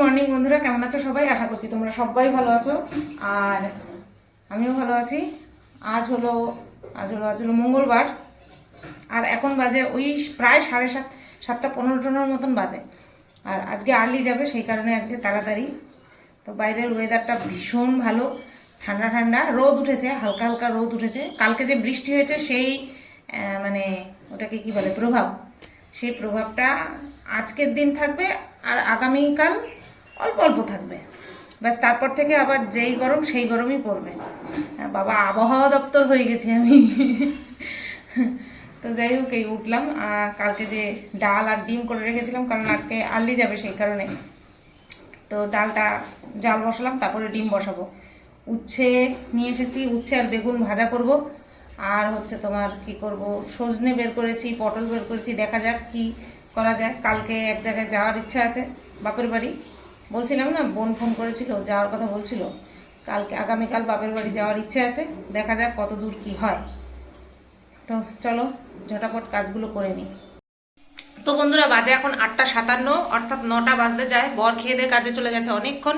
Morning বন্ধুরা, কেমন আছো সবাই? আশা করছি তোমরা সবাই ভালো আছো। আর আমিও ভালো আছি। আজ হলো আজ হলো আজ হলো মঙ্গলবার। আর এখন বাজে ওই প্রায় সাড়ে সাত, সাতটা পনেরো টনের মতন বাজে। আর আজকে আর্লি যাবে, সেই কারণে আজকে তাড়াতাড়ি। তো বাইরের ওয়েদারটা ভীষণ ভালো, ঠান্ডা ঠান্ডা। রোদ উঠেছে, হালকা হালকা রোদ উঠেছে। কালকে যে বৃষ্টি হয়েছে, সেই মানে ওটাকে কি বলে, প্রভাব। সেই প্রভাবটা আজকের দিন থাকবে, আর আগামীকাল অল্প অল্প থাকবে। ব্যাস তারপর থেকে আবার যেই গরম সেই গরমই পড়বে। হ্যাঁ, বাবা আবহাওয়া দপ্তর হয়ে গেছি আমি। তো যাই হোক এই উঠলাম। আর কালকে যে ডাল আর ডিম করে রেখেছিলাম কারণ আজকে আর্লি যাবে সেই কারণে। তো ডালটা জাল বসালাম তারপরে ডিম বসাবো। উচ্ছে নিয়ে এসেছি উচ্ছে আর বেগুন ভাজা করব। আর হচ্ছে তোমার কি করব সজনে বের করেছি পটল বের করেছি দেখা যাক কি করা যায়। কালকে এক জায়গায় যাওয়ার ইচ্ছা আছে বাপের বাড়ি। বলছিলাম না, বোন ফোন করেছিল, যাওয়ার কথা বলছিল। কালকে, আগামীকাল বাপের বাড়ি যাওয়ার ইচ্ছে আছে, দেখা যাক কত দূর কি হয়। তো চলো, ঝটাপট কাজগুলো করে নিই। তো বন্ধুরা, বাজে এখন আটটা সাতান্ন, অর্থাৎ নটা বাজতে যায়। বর খেয়ে দিয়ে কাজে চলে গেছে অনেকক্ষণ।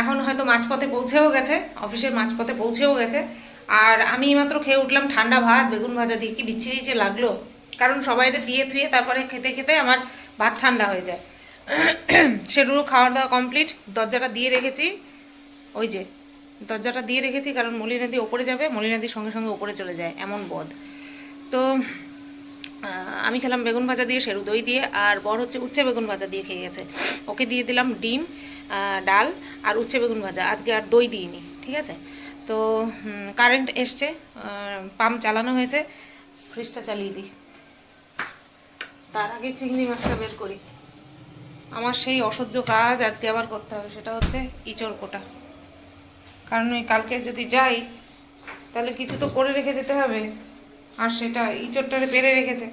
এখন হয়তো মাঝপথে পৌঁছেও গেছে, অফিসের মাঝপথে পৌঁছেও গেছে। আর আমি মাত্র খেয়ে উঠলাম ঠান্ডা ভাত, বেগুন ভাজা দিয়ে। কি বিচ্ছিরি যে লাগল। কারণ সবাই দিয়ে থুয়ে তারপরে খেতে খেতে আমার ভাত ঠান্ডা হয়ে যায়। সেগুলো খাওয়া দাওয়া কমপ্লিট দরজাটা দিয়ে রেখেছি। ওই যে, দরজাটা দিয়ে রেখেছি কারণ মলি মলিনাদি ওপরে যাবে, মলিনাদির সঙ্গে সঙ্গে ওপরে চলে যায়, এমন বদ তো আমি খেলাম বেগুন ভাজা দিয়ে, সেরু দই দিয়ে, আর বর হচ্ছে উচ্ছে বেগুন ভাজা দিয়ে খেয়ে গেছে। ওকে দিয়ে দিলাম ডিম ডাল আর উচ্ছে বেগুন ভাজা। আজকে আর দই দিইনি, ঠিক আছে? তো কারেন্ট এসছে পাম্প চালানো হয়েছে ফ্রিজটা চালিয়ে দিই। তার আগে চিংড়ি মাছটা বের করি। আমার সেই অসহ্য কাজ আজকে আবার করতে হবে, সেটা হচ্ছে ইচড় কোটা। কারণ ওই কালকে যদি যাই, তাহলে কিছু তো করে রেখে যেতে হবে। আর সেটা ইঁচড়টারে পেরে রেখেছে।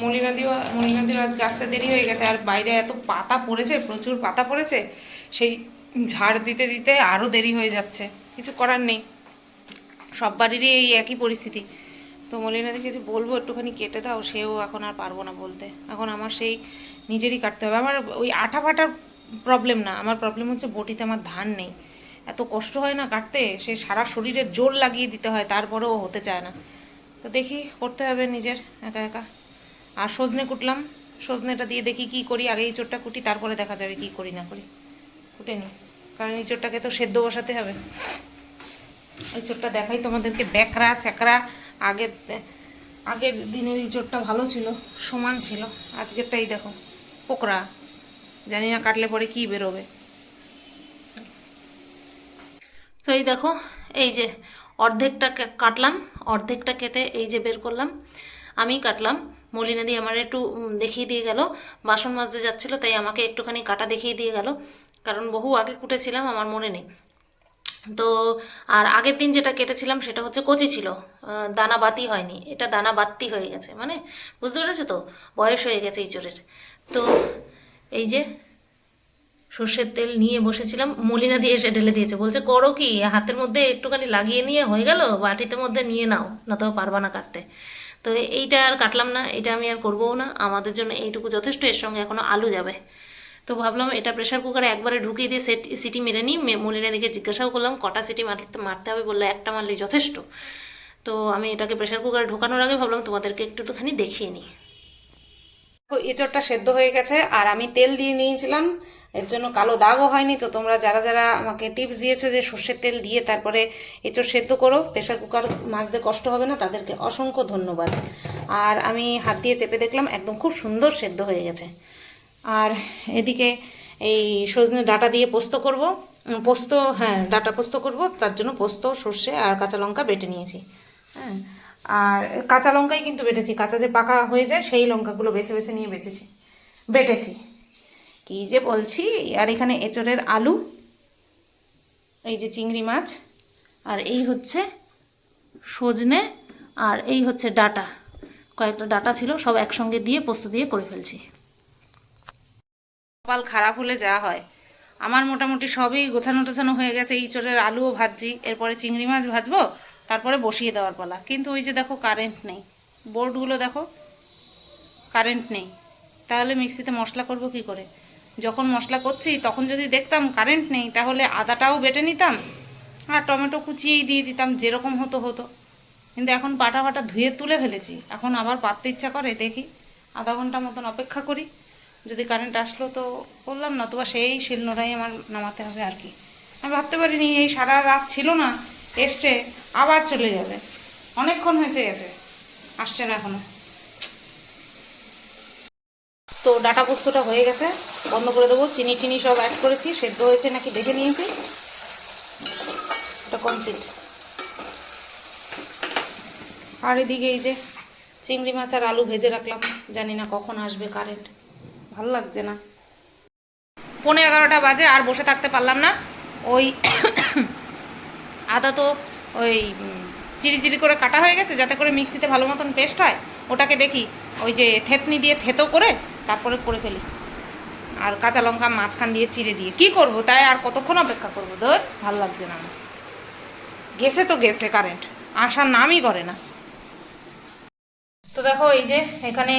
মলিনাদিও মলিনাদিও আজকে আসতে দেরি হয়ে গেছে, আর বাইরে এত পাতা পড়েছে, প্রচুর পাতা পড়েছে, সেই ঝাড় দিতে দিতে আরও দেরি হয়ে যাচ্ছে। কিছু করার নেই। সব বাড়িরই এই একই পরিস্থিতি। তো মলিনাদি কিছু বলব, একটুখানি কেটে দাও, সেও এখন আর পারব না বলতে। এখন আমার সেই নিজেরই কাটতে হবে। আমার ওই আঠা ফাটার প্রবলেম না। আমার প্রবলেম হচ্ছে বটিতে আমার ধান নেই। এত কষ্ট হয় না কাটতে। সে সারা শরীরে জোর লাগিয়ে দিতে হয়, তারপরেও হতে চায় না। তো দেখি করতে হবে নিজের, একা একা। আর সজনে কুটলাম। সজনেটা দিয়ে দেখি কি করি, আগে এই চোরটা কুটি, তারপরে দেখা যাবে কি করি না করি। কুটে নি। কারণ এই চোরটাকে তো সেদ্ধ বসাতে হবে। ওই চোরটা দেখাই তোমাদেরকে। ব্যাকরা চ্যাকরা আগের আগের দিনের এই চোরটা ভালো ছিল, সমান ছিল। আজকেরটাই দেখো। পোকরা। জানি না কাটলে পরে কি বেরোবে। তো এই দেখো, এই যে অর্ধেকটা কাটলাম, অর্ধেকটা কেটে এই যে বের করলাম, আমি কাটলাম। মলিনাদি আমার একটু দেখিয়ে দিয়ে গেল, বাসন মাজতে যাচ্ছিল, তাই আমাকে একটুখানি কাটা দেখিয়ে দিয়ে গেল। কারণ বহু আগে কুটেছিলাম, আমার মনে নেই। তো, আর আগের দিন যেটা কেটেছিলাম, সেটা হচ্ছে কচি ছিল। দানা বাতি হয়নি। এটা দানা বাতি হয়ে গেছে মানে বুঝতে পেরেছ তো? বয়স হয়ে গেছে ইঁচড়ের তো এই যে সর্ষের তেল নিয়ে বসেছিলাম, মলিনা দিয়ে এসে ঢেলে দিয়েছে। বলছে, করো কি, হাতের মধ্যে একটুখানি লাগিয়ে নিয়ে হয়ে গেল? বাটিতে মধ্যে নিয়ে নাও, না তো পারবা না কাটতে। তো এইটা আর কাটলাম না, এটা আমি আর করবও না। আমাদের জন্য এইটুকু যথেষ্ট, এর সঙ্গে এখনও আলু যাবে। তো ভাবলাম এটা প্রেশার কুকারে একবারে ঢুকিয়ে দিয়ে সেট, সিটি মেরে নিই। মলিনা দিকে জিজ্ঞাসাও করলাম, কটা সিটি মারতে মারতে হবে? বলল, একটা মারলেই যথেষ্ট। তো আমি এটাকে প্রেশার কুকারে ঢোকানোর আগে ভাবলাম, তোমাদেরকে একটু একটুখানি দেখিয়ে নিই। এঁচড়টা সেদ্ধ হয়ে গেছে, আর আমি তেল দিয়ে নিয়েছিলাম। এর জন্য কালো দাগও হয়নি, তো তোমরা যারা যারা আমাকে টিপস দিয়েছ যে সর্ষের তেল দিয়ে তারপরে এঁচড় সেদ্ধ করো প্রেশার কুকার মাজতে কষ্ট হবে না, তাদেরকে অসংখ্য ধন্যবাদ। আর আমি হাত দিয়ে চেপে দেখলাম, একদম খুব সুন্দর সেদ্ধ হয়ে গেছে। আর এদিকে এই সজনে ডাটা দিয়ে পোস্ত করব। পোস্ত হ্যাঁ ডাটা পোস্ত করব, তার জন্য পোস্ত, সর্ষে আর কাঁচা লঙ্কা বেটে নিয়েছি। হ্যাঁ আর কাঁচা লঙ্কাই কিন্তু বেটেছি। কাঁচা যে পাকা হয়ে যায়, সেই লঙ্কাগুলো বেছে বেছে নিয়ে বেছেছি। বেটেছি। কি যে বলছি, আর এখানে এঁচড়ের আলু, এই যে চিংড়ি মাছ, আর এই হচ্ছে সজনে, আর এই হচ্ছে ডাটা। কয়েকটা ডাটা ছিল, সব একসঙ্গে দিয়ে, পোস্ত দিয়ে করে ফেলছি। কপাল খারাপ হলে যা হয়। আমার মোটামুটি সবই গোছানো টোছানো হয়ে গেছে এই চোরের আলুও ভাজছি, এরপরে চিংড়ি মাছ ভাজবো তারপরে বসিয়ে দেওয়ার পালা। কিন্তু ওই যে দেখো কারেন্ট নেই। বোর্ডগুলো দেখো কারেন্ট নেই। তাহলে মিক্সিতে মশলা করব কি করে? যখন মশলা করছি, তখন যদি দেখতাম কারেন্ট নেই, তাহলে আদাটাও বেটে নিতাম আর টমেটো কুচিয়েই দিয়ে দিতাম, যেরকম হতো হতো। কিন্তু এখন পাটা পাটা ধুয়ে তুলে ফেলেছি। এখন আবার পাততে ইচ্ছা করে, দেখি। আধা ঘণ্টা মতন অপেক্ষা করি। যদি কারেন্ট আসলো তো করলাম না তোবা সেই শিলনোড়াই আমার নামাতে হবে আর কি। আমি ভাবতে পারিনি, এই সারা রাত ছিল না। এসছে, আবার চলে যাবে। অনেকক্ষণ হয়েছে গেছে, আসছে না এখনও। তো ডাটা পোস্তটা হয়ে গেছে, বন্ধ করে দেবো। চিনি টিনি সব অ্যাড করেছি, সেদ্ধ হয়েছে নাকি দেখে নিয়েছি। এটা কমপ্লিট আর এদিকে এই যে চিংড়ি মাছ আর আলু ভেজে রাখলাম, জানি না কখন আসবে কারেন্ট ভালো লাগছে না। পনেরো এগারোটা বাজে আর বসে থাকতে পারলাম না। ওই আদা তো ওই উম, চিরি চিরি করে কাটা হয়ে গেছে যাতে করে মিক্সিতে ভালো মতন পেস্ট হয়। ওটাকে দেখি ওই যে থেতনি দিয়ে থেতো করে তারপরে করে ফেলি। আর কাঁচা লঙ্কা মাঝখান দিয়ে চিড়ে দিয়ে। কি করব তাই আর কতক্ষণ অপেক্ষা করব? ধর ভালো লাগছে না আমার। গেছে তো গেছে কারেন্ট আসার নামই করে না। তো দেখো এই যে এখানে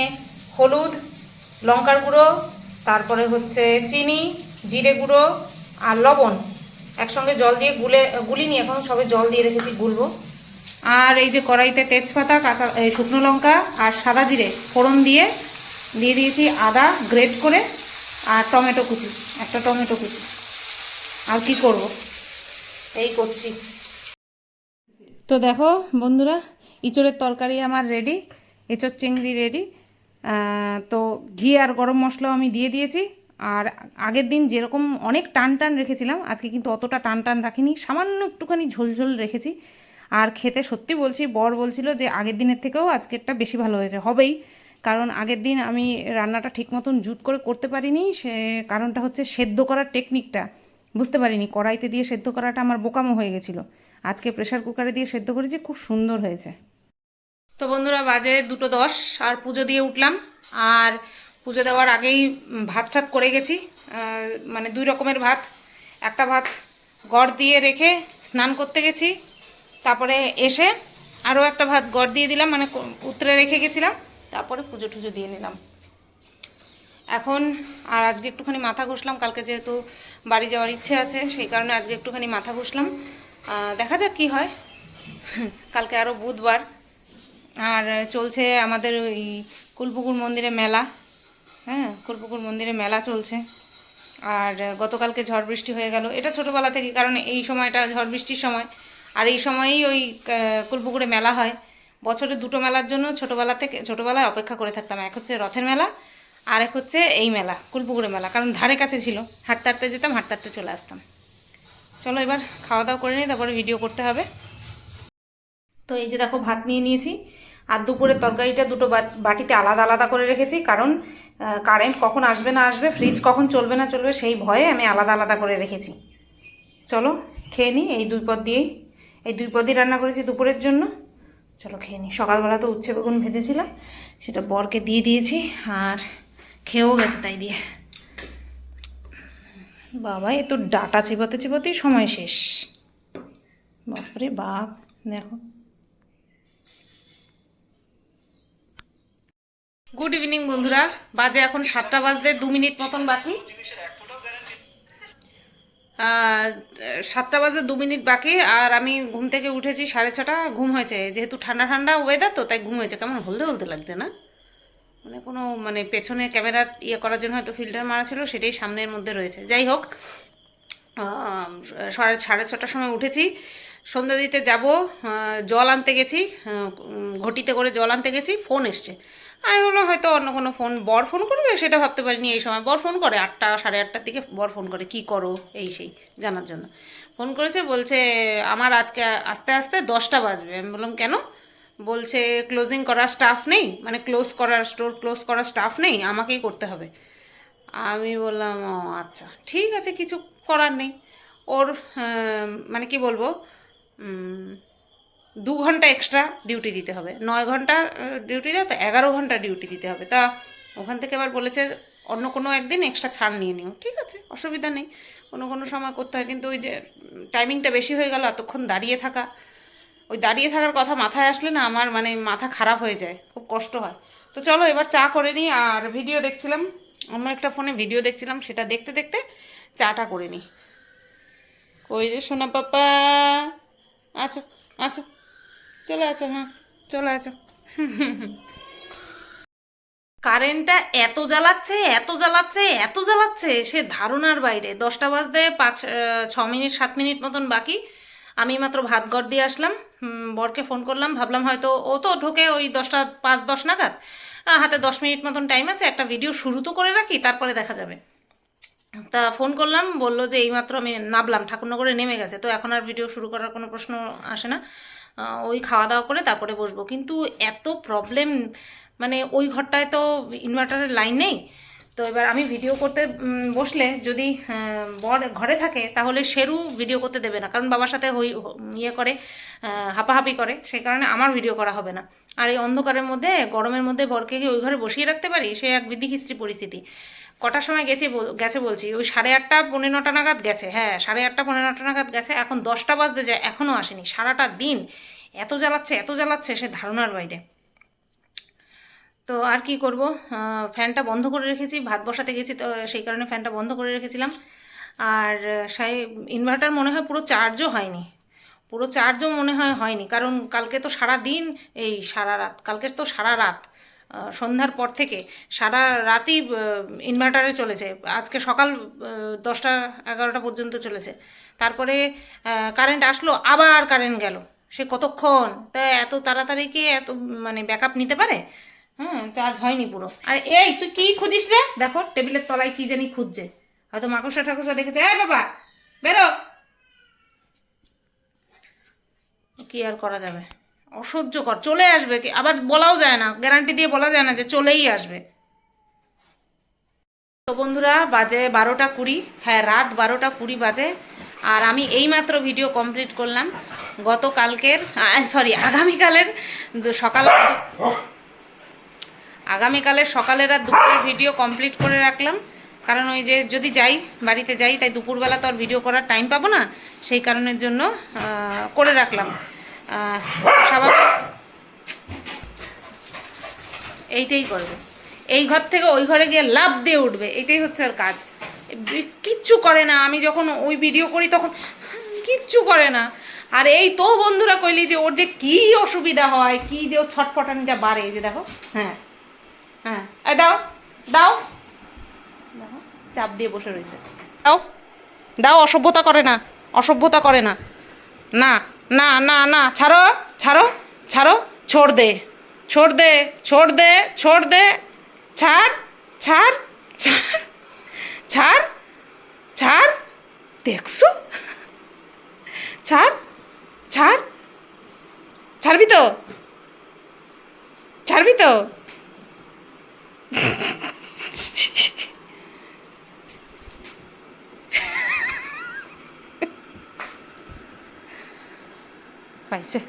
হলুদ লঙ্কার গুঁড়ো তারপরে হচ্ছে চিনি জিরে গুঁড়ো আর লবণ। একসঙ্গে জল দিয়ে গুলে, গুলিনি, এখন সবে জল দিয়ে রেখেছি, গুলবো। আর এই যে কড়াইতে তেজপাতা, কাঁচা শুকনো লঙ্কা আর সাদা জিরে ফোড়ন দিয়ে দিয়ে দিয়েছি আদা গ্রেট করে আর টমেটো কুচি, একটা টমেটো কুচি। আর কি করব? এই করছি। তো দেখো বন্ধুরা, ইঁচড়ের তরকারি আমার রেডি এঁচড় চিংড়ি রেডি তো ঘি আর গরম মশলাও আমি দিয়ে দিয়েছি। আর আগের দিন যেরকম অনেক টান টান রেখেছিলাম, আজকে কিন্তু অতটা টান টান রাখিনি, সামান্য একটুখানি ঝোলঝোল রেখেছি। আর খেতে সত্যি বলছি, বর বলছিল যে আগের দিনের থেকেও আজকেরটা বেশি ভালো হয়েছে, হবেই। কারণ আগের দিন আমি রান্নাটা ঠিক মতন জুট করে করতে পারিনি, সে কারণটা হচ্ছে সেদ্ধ করার টেকনিকটা বুঝতে পারিনি, কড়াইতে দিয়ে সেদ্ধ করাটা আমার বোকামো হয়ে গেছিল। আজকে প্রেশার কুকারে দিয়ে সেদ্ধ করেছি খুব সুন্দর হয়েছে। তো বন্ধুরা, বাজে দুটো দশ, আর পুজো দিয়ে উঠলাম। আর পুজো দেওয়ার আগেই ভাত টাত করে গেছি। মানে দুই রকমের ভাত। একটা ভাত গড় দিয়ে রেখে স্নান করতে গেছি। তারপরে এসে আরও একটা ভাত গড় দিয়ে দিলাম মানে উতরে রেখে গেছিলাম। তারপরে পুজো টুজো দিয়ে নিলাম। এখন আর আজকে একটুখানি মাথা ঘষলাম, কালকে যেহেতু বাড়ি যাওয়ার ইচ্ছে আছে, সেই কারণে আজকে একটুখানি মাথা ঘষলাম। দেখা যাক কি হয়। কালকে আরও বুধবার। আর চলছে আমাদের ওই কুলপুকুর মন্দিরে মেলা। হ্যাঁ কুলপুকুর মন্দিরে মেলা চলছে। আর গতকালকে ঝড় বৃষ্টি হয়ে গেল। এটা ছোটোবেলা থেকে, কারণ এই সময়টা ঝড় বৃষ্টির সময়। আর এই সময়েই ওই কুলপুকুরে মেলা হয়। বছরে দুটো মেলার জন্য ছোটোবেলা থেকে, ছোটোবেলায় অপেক্ষা করে থাকতাম। এক হচ্ছে রথের মেলা আর এক হচ্ছে এই মেলা, কুলপুকুরে মেলা। কারণ ধারে কাছে ছিল। হাঁটতে হাঁটতে যেতাম, হাঁটতে হাঁটতে চলে আসতাম। চলো এবার খাওয়া দাওয়া করে নিই, তারপরে ভিডিও করতে হবে। তো এই যে দেখো, ভাত নিয়ে নিয়েছি। আর দুপুরের তরকারিটা দুটো বাটিতে আলাদা আলাদা করে রেখেছি, কারণ কারেন্ট কখন আসবে না আসবে ফ্রিজ কখন চলবে না চলবে, সেই ভয়ে আমি আলাদা আলাদা করে রেখেছি। চলো, খেয়ে নিই এই দুই পদ দিয়েই। এই দুই পদই রান্না করেছি দুপুরের জন্য। চলো খেয়ে নিই সকালবেলা তো উচ্ছে বেগুন ভেজেছিলাম সেটা বরকে দিয়ে দিয়েছি, আর খেয়েও গেছে তাই দিয়ে। বাবা, এ তো ডাটা চিবাতে চিবাতেই সময় শেষ। বাপরে বাপ, দেখো। গুড ইভিনিং বন্ধুরা। বাজে এখন সাতটা বাজতে দু মিনিট মতন বাকি। সাতটা বাজে দু মিনিট বাকি, আর আমি ঘুম থেকে উঠেছি সাড়ে ছটা, ঘুম হয়েছে। যেহেতু ঠান্ডা ঠান্ডা ওয়েদার তো, তাই ঘুম হয়েছে। কেমন, হলদে হলদে লাগছে না? মানে কোনো মানে পেছনে ক্যামেরার ইয়ে করার জন্য হয়তো ফিল্টার মারা ছিল, সেটাই সামনের মধ্যে রয়েছে। যাই হোক সাড়ে সাড়ে ছটার সময় উঠেছি। সন্ধ্যা দিতে যাব জল আনতে গেছি ঘটিতে করে জল আনতে গেছি ফোন এসছে। আমি বললাম, হয়তো অন্য কোনো ফোন বর ফোন করবে? সেটা ভাবতে পারিনি এই সময়। বর ফোন করে, আটটা, সাড়ে আটটার দিকে বর ফোন করে, কি করো? এই সেই, জানার জন্য। ফোন করেছে, বলছে, আমার আজকে আস্তে আস্তে দশটা বাজবে। আমি বললাম, কেন? বলছে ক্লোজিং করার স্টাফ নেই মানে ক্লোজ করার স্টোর ক্লোজ করার স্টাফ নেই, আমাকেই করতে হবে। আমি বললাম, ও আচ্ছা ঠিক আছে, কিছু করার নেই। ওর মানে কি বলব দু ঘণ্টা এক্সট্রা ডিউটি দিতে হবে। নয় ঘণ্টা ডিউটি দেয়, তো এগারো ঘণ্টা ডিউটি দিতে হবে। তা ওখান থেকে আবার বলেছে, অন্য কোনো একদিন এক্সট্রা ছাড় নিয়ে নিও। ঠিক আছে, অসুবিধা নেই। কোনো কোনো সময় করতে হয়, কিন্তু ওই যে টাইমিংটা বেশি হয়ে গেল, এতক্ষণ দাঁড়িয়ে থাকা। ওই দাঁড়িয়ে থাকার কথা মাথায় আসলে না, আমার মানে মাথা খারাপ হয়ে যায়, খুব কষ্ট হয়। তো চলো, এবার চা করে নিই, আর ভিডিও দেখছিলাম, অন্য একটা ফোনে ভিডিও দেখছিলাম, সেটা দেখতে দেখতে চাটা করে নিই। কই রে সোনা পাপা? আচ্ছা আচ্ছা চলে আছো হ্যাঁ চলে আছো কারেন্টটা এত জ্বালাচ্ছে এত জ্বালাচ্ছে এত জ্বালাচ্ছে, সে ধারণার বাইরে। দশটা বাজতে পাঁচ ছ মিনিট, সাত মিনিট মতন বাকি। আমি মাত্র ভাত গড় দিয়ে আসলাম। বরকে ফোন করলাম। ভাবলাম হয়তো ও তো ঢোকে ওই দশটা, পাঁচ, দশ নাগাদ। হাতে দশ মিনিট মতন টাইম আছে, একটা ভিডিও শুরু তো করে রাখি, তারপরে দেখা যাবে। তা ফোন করলাম, বলল যে এইমাত্র আমি নামলাম, ঠাকুরনগরে নেমে গেছে। তো এখন আর ভিডিও শুরু করার কোনো প্রশ্ন আসে না। ওই খাওয়া দাওয়া করে তারপরে বসবো। কিন্তু এত প্রবলেম মানে ওই ঘরটায় তো ইনভার্টারের লাইন নেই। তো এবার আমি ভিডিও করতে বসলে যদি বর ঘরে থাকে, তাহলে সেরু ভিডিও করতে দেবে না। কারণ বাবার সাথে হই ইয়ে করে হাঁপাহাঁপি করে। সেই কারণে আমার ভিডিও করা হবে না। আর এই অন্ধকারের মধ্যে, গরমের মধ্যে বরকে কি ওই ঘরে বসিয়ে রাখতে পারি? সে এক বিধিখিস্ত্রি পরিস্থিতি। কটার সময় গেছে গেছে বলছি, ওই সাড়ে আটটা পনেরো নটা নাগাদ গেছে হ্যাঁ সাড়ে আটটা পনেরো নটা নাগাদ গেছে, এখন দশটা বাজতে যায় এখনও আসেনি, সারাটা দিন, এত জ্বালাচ্ছে এত জ্বালাচ্ছে, সে ধারণার বাইরে। তো আর কি করব? ফ্যানটা বন্ধ করে রেখেছি, ভাত বসাতে গেছি, তো সেই কারণে ফ্যানটা বন্ধ করে রেখেছিলাম। আর, সাই ইনভার্টার মনে হয় পুরো চার্জও হয়নি, পুরো চার্জও মনে হয় হয়নি, কারণ কালকে তো সারা দিন এই সারা রাত কালকে তো সারা রাত সন্ধ্যার পর থেকে সারা রাতই ইনভার্টারে চলেছে। আজকে সকাল দশটা এগারোটা পর্যন্ত চলেছে। তারপরে কারেন্ট আসলো, আবার কারেন্ট গেল। সে কতক্ষণ? তা এত তাড়াতাড়ি কি এত মানে ব্যাকআপ নিতে পারে? হ্যাঁ চার্জ হয়নি পুরো। আর এই, তুই কি খুঁজিস রে? দেখো, টেবিলের তলায় কি জানি খুঁজছে। হয়তো মাকড়সা ঠাকুরসা দেখেছে। এই বাবা, বেরো! কি আর করা যাবে? অসহ্যকর, চলে আসবে কি, আবার বলাও যায় না গ্যারান্টি দিয়ে বলা যায় না যে চলেই আসবে। তো বন্ধুরা, বাজে বারোটা কুড়ি হ্যাঁ রাত বারোটা কুড়ি বাজে, আর আমি এইমাত্র ভিডিও কমপ্লিট করলাম। গতকালকের সরি আগামীকালের সকাল আগামীকালের সকালের আর দুপুরের ভিডিও কমপ্লিট করে রাখলাম। কারণ ওই যে যদি যাই, বাড়িতে যাই, তাই দুপুরবেলা তো আর ভিডিও করার টাইম পাবো না, সেই কারণের জন্য করে রাখলাম। স্বাভাবিক। এইটাই করবে। এই ঘর থেকে ওই ঘরে গিয়ে লাভ দিয়ে উঠবে। এটাই হচ্ছে আর কাজ। কিচ্ছু করে না। আমি যখন ওই ভিডিও করি তখন কিচ্ছু করে না। আর এই তো বন্ধুরা কইলি যে ওর যে কি অসুবিধা হয়, কি যে ও ছটফটানিটা বাড়ে যে দেখো। হ্যাঁ। হ্যাঁ। দাও। দাও। দেখো, চাপ দিয়ে বসে রয়েছে। দাও। দাও, অসভ্যতা করে না। অসভ্যতা করে না। না। না না না, ছাড়ো ছাড়ো ছাড়ো, ছোড় দে ছোড় দে ছোড় দে ছোড় দে, ছাড় ছাড় ছাড় ছাড় ছাড়, দেখছ? ছাড় ছাড়, ছাড়বি তো? ছাড়বি তো? পাইছে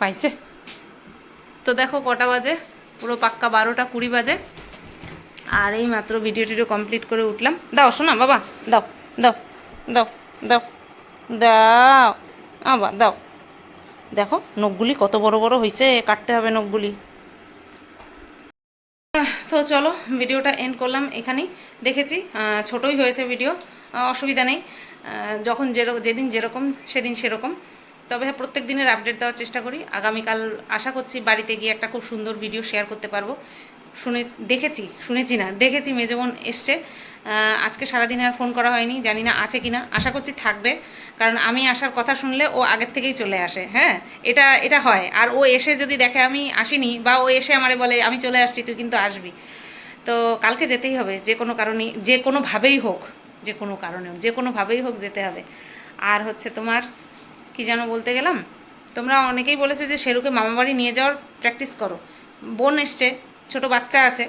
পাইছে। তো দেখো কটা বাজে, পুরো পাক্কা বারোটা কুড়ি বাজে। আর এই মাত্র ভিডিও টিডিও কমপ্লিট করে উঠলাম। দাও, শোনা, বাবা, দাও দাও দাও দাও দাও আবার দাও। দেখো, নখগুলি কত বড় বড় হয়েছে কাটতে হবে নখগুলি। তো চলো ভিডিওটা এন্ড করলাম এখানেই। দেখেছি ছোটই হয়েছে ভিডিও অসুবিধা নেই। যখন যেরকম যেদিন যেরকম, সেদিন সেরকম। তবে হ্যাঁ প্রত্যেক দিনের আপডেট দেওয়ার চেষ্টা করি। আগামীকাল আশা করছি বাড়িতে গিয়ে একটা খুব সুন্দর ভিডিও শেয়ার করতে পারব। শুনে, দেখেছি, শুনেছি না, দেখেছি মেজবোন এসছে। আজকে সারাদিন আর ফোন করা হয়নি, জানি না আছে কি না আশা করছি থাকবে, কারণ আমি আসার কথা শুনলে ও আগের থেকেই চলে আসে হ্যাঁ? এটা এটা হয়। আর ও এসে যদি দেখে আমি আসিনি বা ও এসে আমারে বলে, আমি চলে আসছি, তুই কিন্তু আসবি। তো কালকে যেতেই হবে, যে কোনো কারণে, যে কোনোভাবেই হোক, যে কোনো কারণে হোক, যে কোনোভাবেই হোক যেতে হবে। আর হচ্ছে তোমার কি যেন বলতে গেলাম? তোমরা অনেকেই বলেছে যে শেরুকে মামাবাড়ি নিয়ে যাওয়ার প্র্যাকটিস করো। বোন এসছে, ছোট বাচ্চা আছে,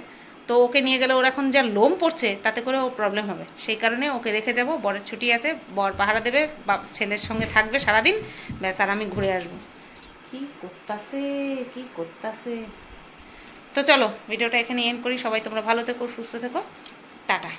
তো ওকে নিয়ে গেলে ওর এখন যা লোম পড়ছে, তাতে করে ও প্রবলেম হবে। সেই কারণে ওকে রেখে যাব, বরের ছুটি আছে, বর পাহারা দেবে, বা ছেলের সঙ্গে থাকবে সারাদিন, ব্যাস, আর আমি ঘুরে আসব। কি করতাছে কি করতাছে? তো চলো, ভিডিওটা এখানে এন্ড করি। সবাই তোমরা ভালো থেকো, সুস্থ থেকো। টাটা।